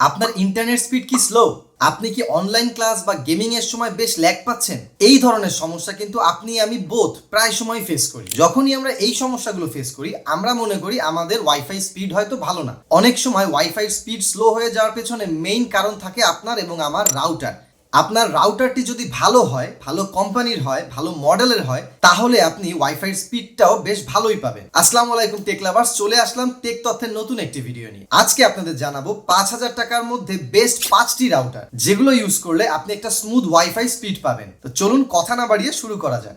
আপনার internet speed কি slow আপনি কি অনলাইন ক্লাস বা গেমিং এর সময় বেশ ল্যাগ পাচ্ছেন? এই ধরনের সমস্যা কিন্তু আপনি আমি বোধ প্রায় সময় ফেস করি। যখনই আমরা এই সমস্যাগুলো ফেস করি, আমরা মনে করি আমাদের ওয়াইফাই স্পিড হয়তো ভালো না। অনেক সময় ওয়াইফাই স্পিড স্লো হয়ে যাওয়ার পেছনে মেইন কারণ থাকে আপনার এবং আমার রাউটার আপনার রাউটারটি যদি ভালো হয়, ভালো কোম্পানির হয়, ভালো মডেলের হয়, তাহলে আপনি ওয়াইফাই স্পিডটাও বেশ ভালোই পাবেন। আসসালামু আলাইকুম টেক লাভার্স চলে আসলাম টেক তথ্যের নতুন একটি ভিডিও নিয়ে। আজকে আপনাদের জানাব পাঁচ হাজার টাকার মধ্যে বেস্ট পাঁচটি রাউটার যেগুলো ইউজ করলে আপনি একটা স্মুথ ওয়াইফাই স্পিড পাবেন। তো চলুন কথা না বাড়িয়ে শুরু করা যাক।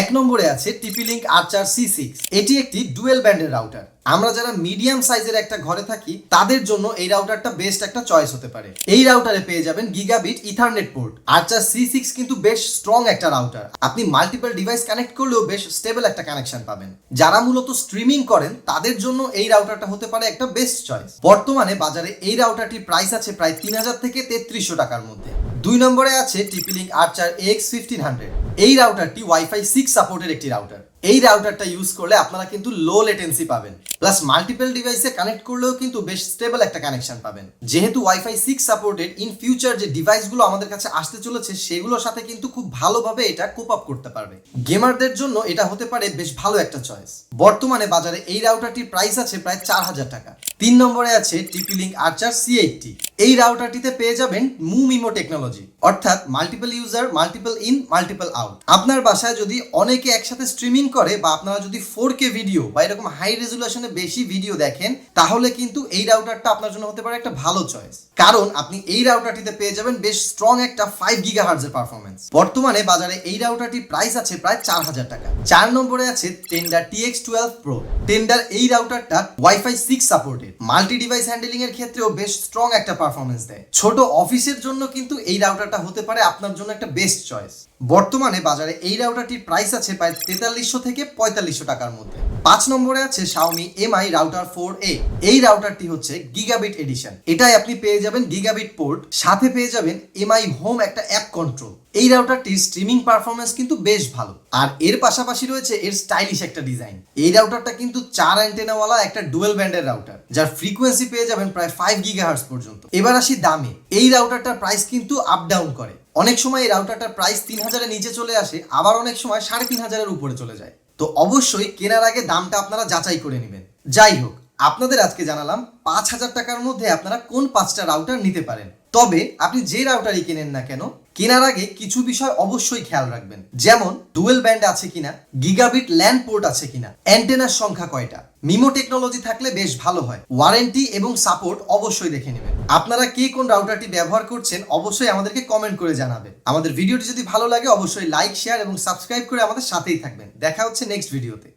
এক নম্বরে আছে TP link Archer C six এটি একটি ডুয়েল ব্যান্ডের রাউটার আমরা যারা মিডিয়াম সাইজের একটা ঘরে থাকি, তাদের জন্য এই রাউটারটা বেস্ট একটা চয়েস হতে পারে। এই রাউটারে পেয়ে যাবেন gigabit ethernet port Archer C six কিন্তু বেশ স্ট্রং একটা রাউটার আপনি মাল্টিপল ডিভাইস কানেক্ট করলেও বেশ স্টেবল একটা কানেকশন পাবেন। যারা মূলত স্ট্রিমিং করেন, তাদের জন্য এই রাউটারটা হতে পারে একটা বেস্ট চয়েস বর্তমানে বাজারে এই রাউটারটির প্রাইস আছে প্রায় তিন হাজার থেকে তেত্রিশশো টাকার মধ্যে। দুই নম্বরে আছে TP Link Archer X fifteen hundred এই রাউটারটি ওয়াইফাই সিক্স সাপোর্টের একটি রাউটার এই রাউটারটা ইউজ করলে আপনারা কিন্তু লো লেটেন্সি পাবেন। প্লাস মাল্টিপল ডিভাইসে কানেক্ট করলেও কিন্তু বেশ স্টেবল একটা কানেকশন পাবেন। যেহেতু wifi six supported in future যে ডিভাইসগুলো আমাদের কাছে আসতে চলেছে, সেগুলোর সাথে কিন্তু খুব ভালোভাবে এটা কোপ আপ করতে পারবে। গেমারদের জন্য এটা হতে পারে বেশ ভালো একটা চয়েস বর্তমানে বাজারে এই রাউটারটির প্রাইস আছে প্রায় চার হাজার টাকা। তিন নম্বরে আছে TP link Archer C eighty এই রাউটারটিতে পেয়ে যাবেন মু মিমো টেকনোলজি অর্থাৎ multiple user multiple in multiple out আপনার বাসায় যদি অনেকে একসাথে স্ট্রিমিং করে বা আপনারা যদি ফোর কে ভিডিও বা এরকম হাই রেজুলেশনে বেশি ভিডিও দেখেন, তাহলে কিন্তু এই রাউটারটা আপনার জন্য হতে পারে একটা ভালো চয়েস কারণ আপনি এই রাউটারটিতে পেয়ে যাবেন বেশ স্ট্রং একটা ফাইভ গিগা হার্জের পারফরমেন্স বর্তমানে বাজারে এই রাউটারটির প্রাইস আছে প্রায় চার হাজার টাকা। চার নম্বরে আছে Tenda TX twelve pro Tenda এই রাউটারটা wifi six supported multi device handling এর ক্ষেত্রেও বেশ স্ট্রং একটা পারফরমেন্স দেয়। ছোট অফিসের জন্য কিন্তু এই রাউটারটা হতে পারে আপনার জন্য একটা বেস্ট চয়েস বর্তমানে বাজারে এই রাউটারটির প্রাইস আছে প্রায় তেতাল্লিশশো থেকে পঁয়তাল্লিশশো টাকার মধ্যে। পাঁচ নম্বরে আছে Xiaomi Mi router four A এই রাউটারটি হচ্ছে গিগাবিট এডিশন এটাই আপনি পেয়ে যাবেন গিগাবিট পোর্ট সাথে পেয়ে যাবেন এমআই হোম একটা অ্যাপ কন্ট্রোল এই রাউটারটির স্ট্রিমিং পারফরমেন্স কিন্তু বেশ ভালো। আর এর পাশাপাশি রয়েছে এর স্টাইলিশ একটা ডিজাইন এই রাউটারটা কিন্তু চার অ্যান্টেনাওয়ালা একটা ডুয়েল ব্যান্ডের রাউটার যার ফ্রিকোয়েন্সি পেয়ে যাবেন প্রায় ফাইভ গিগাহার্স পর্যন্ত। এবার আসি দামে। এই রাউটারটার প্রাইস কিন্তু আপ ডাউন করে। অনেক সময় এই রাউটারটার প্রাইস তিন হাজারের নিচে চলে আসে, আবার অনেক সময় সাড়ে তিন হাজারের উপরে চলে যায়। তো অবশ্যই কেনার আগে দামটা আপনারা যাচাই করে নেবেন। যাই হোক, আপনাদের আজকে জানালাম পাঁচ হাজার টাকার মধ্যে আপনারা কোন পাঁচটা রাউটার নিতে পারেন। তবে আপনি যে রাউটারই কেনেন না কেন কেনার আগে কিছু বিষয় অবশ্যই খেয়াল রাখবেন। যেমন, ডুয়েল ব্যান্ড আছে কিনা, গিগাবিট ল্যান্ড পোর্ট আছে কিনা, অ্যান্টেনার সংখ্যা কয়টা, মিমো টেকনোলজি থাকলে বেশ ভালো হয়, ওয়ারেন্টি এবং সাপোর্ট অবশ্যই দেখে নেবেন। আপনারা কে কোন রাউটারটি ব্যবহার করছেন অবশ্যই আমাদেরকে কমেন্ট করে জানাবে আমাদের ভিডিওটি যদি ভালো লাগে, অবশ্যই লাইক, শেয়ার এবং সাবস্ক্রাইব করে আমাদের সাথেই থাকবেন। দেখা হচ্ছে নেক্সট ভিডিওতে।